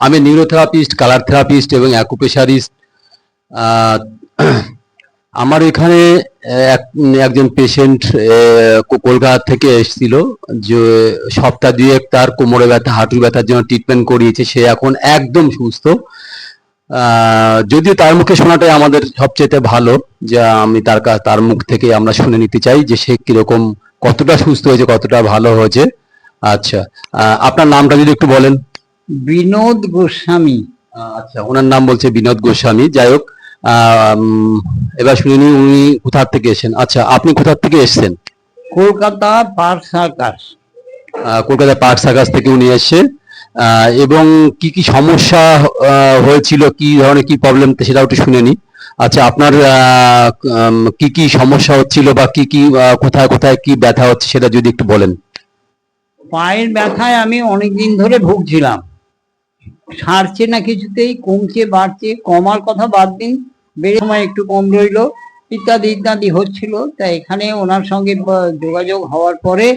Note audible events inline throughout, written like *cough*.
আমি নিউরোথেরাপিস্ট colour therapist এবং অ্যাকুপেশারিস্ট আমার এখানে এক, একজন পেশেন্ট কলকাতা থেকে এসেছিল, যে সপ্তাহ দুয়েক তার কোমরে ব্যথা, হাঁটুর ব্যথার জন্য ট্রিটমেন্ট করিয়েছে, সে এখন একদম সুস্থ। যদিও তার মুখে শোনাটাই আমাদের সবচেয়ে ভালো, যে আমি তার তার মুখ থেকে আমরা শুনে নিতে চাই যে সে কীরকম, কতটা সুস্থ হয়েছে, কতটা ভালো হয়েছে। আচ্ছা আপনার নামটা যদি একটু বলেন। বিনোদ গোস্বামী। আচ্ছা ওনার নাম বলছে বিনোদ গোস্বামী। যাই হোক এবার শুনে নিই উনি কোথা থেকে এসেছেন। আচ্ছা আপনি কোথা থেকে এসেছেন? Kolkata Park Circus. Kolkata Park Circus থেকে উনি এসছে এবং কি কি সমস্যা হয়েছিল কি ধরনের কি প্রবলেম সেটাও একটু শুনে নিই আচ্ছা আপনার কি কি সমস্যা হচ্ছিল বা কি কি কোথায় কোথায় কি ব্যথা হচ্ছে সেটা যদি একটু বলেন। পায়ের ব্যথায় আমি অনেক দিন ধরে ভুগছিলাম। সারছে না কিছুতেই কমছে বাড়ছে কমার কথা বাদ দিন। বেড়ে সময় একটু কম রইল ইত্যাদি ইত্যাদি হচ্ছিল। তা এখানে ওনার সঙ্গে যোগাযোগ হওয়ার পরে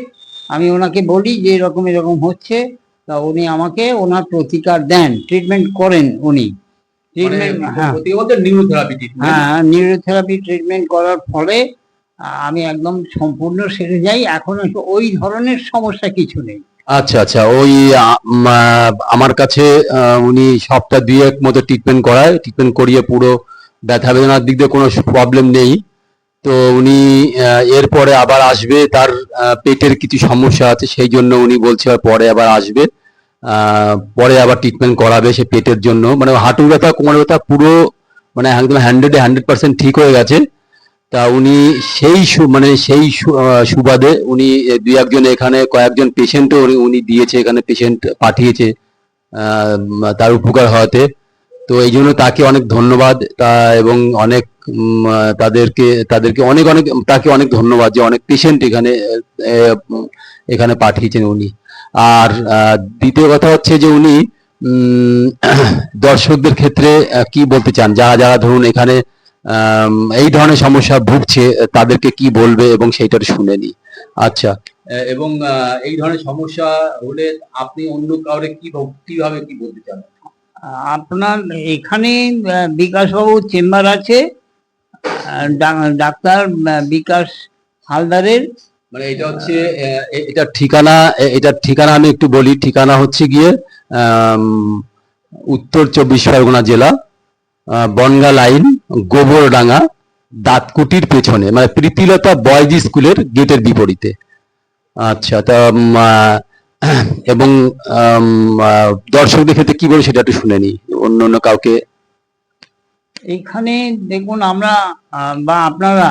আমি ওনাকে বলি যে এরকম এরকম হচ্ছে। তা উনি আমাকে ওনার প্রতিকার দেন ট্রিটমেন্ট করেন উনি। ট্রিটমেন্ট হ্যাঁ। হ্যাঁ নিউরোথেরাপি ট্রিটমেন্ট করার ফলে আমি একদম সম্পূর্ণ সেরে যাই। এখন ওই ধরনের সমস্যা কিছু নেই। আচ্ছা আচ্ছা। ওই আমার কাছে উনি সপ্তাহ দুয়েক মতো ট্রিটমেন্ট করায়। ট্রিটমেন্ট করিয়ে পুরো ব্যথা বেদনার দিক দিয়ে কোনো প্রবলেম নেই। তো উনি এরপরে আবার আসবে। তার পেটের কিছু সমস্যা আছে, সেই জন্য উনি বলছে পরে আবার আসবে। পরে আবার ট্রিটমেন্ট করাবে সে পেটের জন্য। মানে হাঁটু ব্যথা কোমর ব্যথা পুরো মানে একদম হান্ড্রেডে হান্ড্রেড পার্সেন্ট ঠিক হয়ে গেছে। তা উনি সেই মানে সেই সুবাদে উনি দুই একজন এখানে, কয়েকজন পেশেন্টও উনি দিয়েছে, এখানে পেশেন্ট পাঠিয়েছে তার উপকার হওয়াতে। তো এই জন্য তাকে অনেক ধন্যবাদ, তা এবং অনেক তাদেরকে তাদেরকে অনেক অনেক, তাকে অনেক ধন্যবাদ যে অনেক পেশেন্ট এখানে এখানে পাঠিয়েছেন উনি। আর দ্বিতীয় কথা হচ্ছে যে উনি *clears throat* দর্শকদের ক্ষেত্রে কি বলতে চান? যারা যারা ধরুন এখানে এই ধরনের সমস্যা ভুগছে তাদেরকে কি বলবে এবং সেইটা শুনে নি। আচ্ছা। এবং এই ধরনের সমস্যা হলে আপনি অন্য কাউরে কি ভাব- কীভাবে কি বলতে চান? আপনার এখানে আহ, বিকাশবাবুর চেম্বার আছে ডা- ডাক্তার বিকাশ হালদারের। মানে এটা হচ্ছে এটার ঠিকানা এটার ঠিকানা আমি একটু বলি। ঠিকানা হচ্ছে গিয়ে উত্তর চব্বিশ পরগনা জেলা। বনগা লাইন, গোবরডাঙ্গা, দাঁতকুটির পেছনে মানে প্রীতিলতা বয়েজ স্কুলের গেটের বিপরীতে। আচ্ছা তা এবং দর্শকদের ক্ষেত্রে কি বলে সেটা একটু শুনে নি অন্য অন্য কাউকে? এখানে দেখুন, আমরা বা আপনারা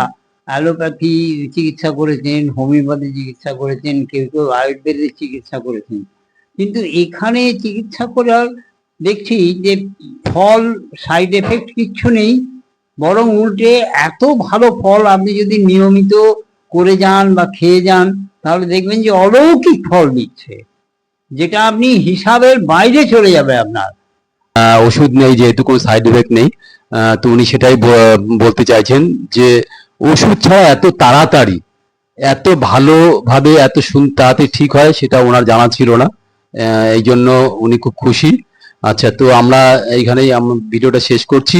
অ্যালোপ্যাথি চিকিৎসা করেছেন, হোমিওপ্যাথি চিকিৎসা করেছেন, কেউ কেউ আয়ুর্বেদের চিকিৎসা করেছেন। কিন্তু এখানে চিকিৎসা করার দেখছি যে ফল সাইড এফেক্ট কিচ্ছু নেই, বরং উল্টে এত ভালো ফল আপনি যদি নিয়মিত করে যান বা খেয়ে যান, তাহলে দেখবেন যে অলৌকিক ফল দিচ্ছে, যেটা আপনি হিসাবের বাইরে চলে যাবে আপনার। ওষুধ নেই যেহেতু, কোনো সাইড এফেক্ট নেই। তো উনি সেটাই বলতে চাইছেন যে ওষুধ ছাড়া এত তাড়াতাড়ি, এত ভালোভাবে, এত তাড়াতাড়ি ঠিক হয় সেটা ওনার জানা ছিল না। এই জন্য উনি খুব খুশি। আচ্ছা তো আমরা এইখানেই ভিডিওটা শেষ করছি।